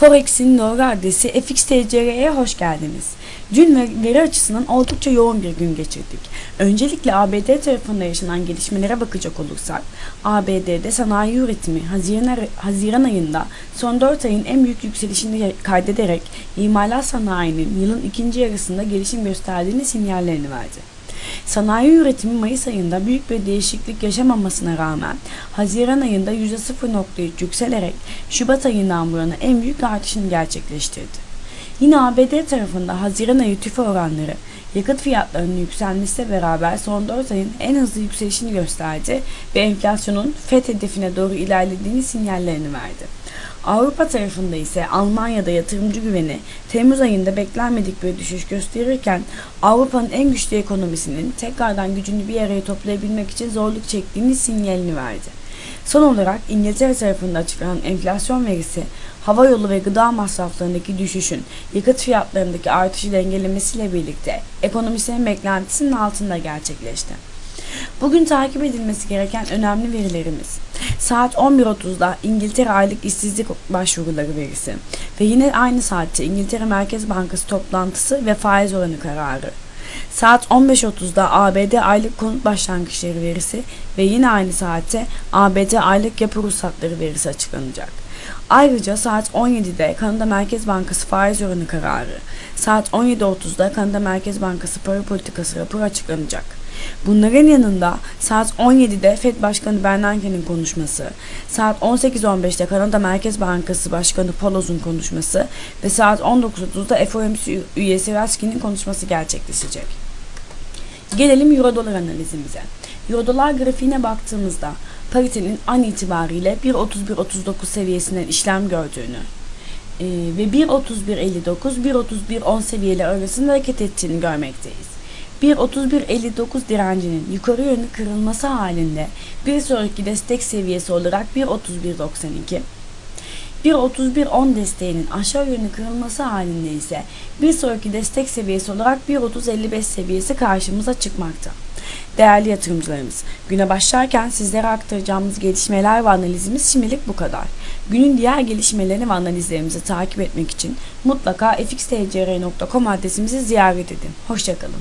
Forex'in doğru adresi FXTCR'ye hoş geldiniz. Dün ve- veri açısından oldukça yoğun bir gün geçirdik. Öncelikle ABD tarafında yaşanan gelişmelere bakacak olursak, ABD'de sanayi üretimi Haziran, Haziran ayında son 4 ayın en büyük yükselişini kaydederek imalat sanayinin yılın ikinci yarısında gelişim gösterdiğini sinyallerini verdi. Sanayi üretimi Mayıs ayında büyük bir değişiklik yaşamamasına rağmen Haziran ayında %0.3 yükselerek Şubat ayından bu yana en büyük artışını gerçekleştirdi. Yine ABD tarafında Haziran ayı tüfe oranları yakıt fiyatlarının yükselmesiyle beraber son 4 ayın en hızlı yükselişini gösterdi ve enflasyonun FED hedefine doğru ilerlediğini sinyallerini verdi. Avrupa tarafında ise Almanya'da yatırımcı güveni Temmuz ayında beklenmedik bir düşüş gösterirken Avrupa'nın en güçlü ekonomisinin tekrardan gücünü bir araya toplayabilmek için zorluk çektiğini sinyalini verdi. Son olarak İngiltere tarafında açıklanan enflasyon verisi hava yolu ve gıda masraflarındaki düşüşün yakıt fiyatlarındaki artışı dengelemesiyle birlikte ekonomisinin beklentisinin altında gerçekleşti. Bugün takip edilmesi gereken önemli verilerimiz. Saat 11.30'da İngiltere aylık işsizlik başvuruları verisi ve yine aynı saatte İngiltere Merkez Bankası toplantısı ve faiz oranı kararı. Saat 15.30'da ABD aylık konut başlangıçları verisi ve yine aynı saatte ABD aylık yapı ruhsatları verisi açıklanacak. Ayrıca saat 17'de Kanada Merkez Bankası faiz oranı kararı, saat 17.30'da Kanada Merkez Bankası para politikası raporu açıklanacak. Bunların yanında saat 17'de FED Başkanı Bernanke'nin konuşması, saat 18.15'te Kanada Merkez Bankası Başkanı Poloz'un konuşması ve saat 19.30'da FOMC üyesi Raskin'in konuşması gerçekleşecek. Gelelim Euro dolar analizimize. Euro dolar grafiğine baktığımızda paritenin an itibariyle 1.31.39 seviyesinden işlem gördüğünü ve 1.31.59 1.31.10 seviyeleri arasında hareket ettiğini görmekteyiz. 1.31.59 direncinin yukarı yönlü kırılması halinde bir sonraki destek seviyesi olarak 1.31.92 1.31.10 desteğinin aşağı yönlü kırılması halinde ise bir sonraki destek seviyesi olarak 1.30.55 seviyesi karşımıza çıkmakta. Değerli yatırımcılarımız, güne başlarken sizlere aktaracağımız gelişmeler ve analizimiz şimdilik bu kadar. Günün diğer gelişmelerini ve analizlerimizi takip etmek için mutlaka fxtcr.com adresimizi ziyaret edin. Hoşçakalın.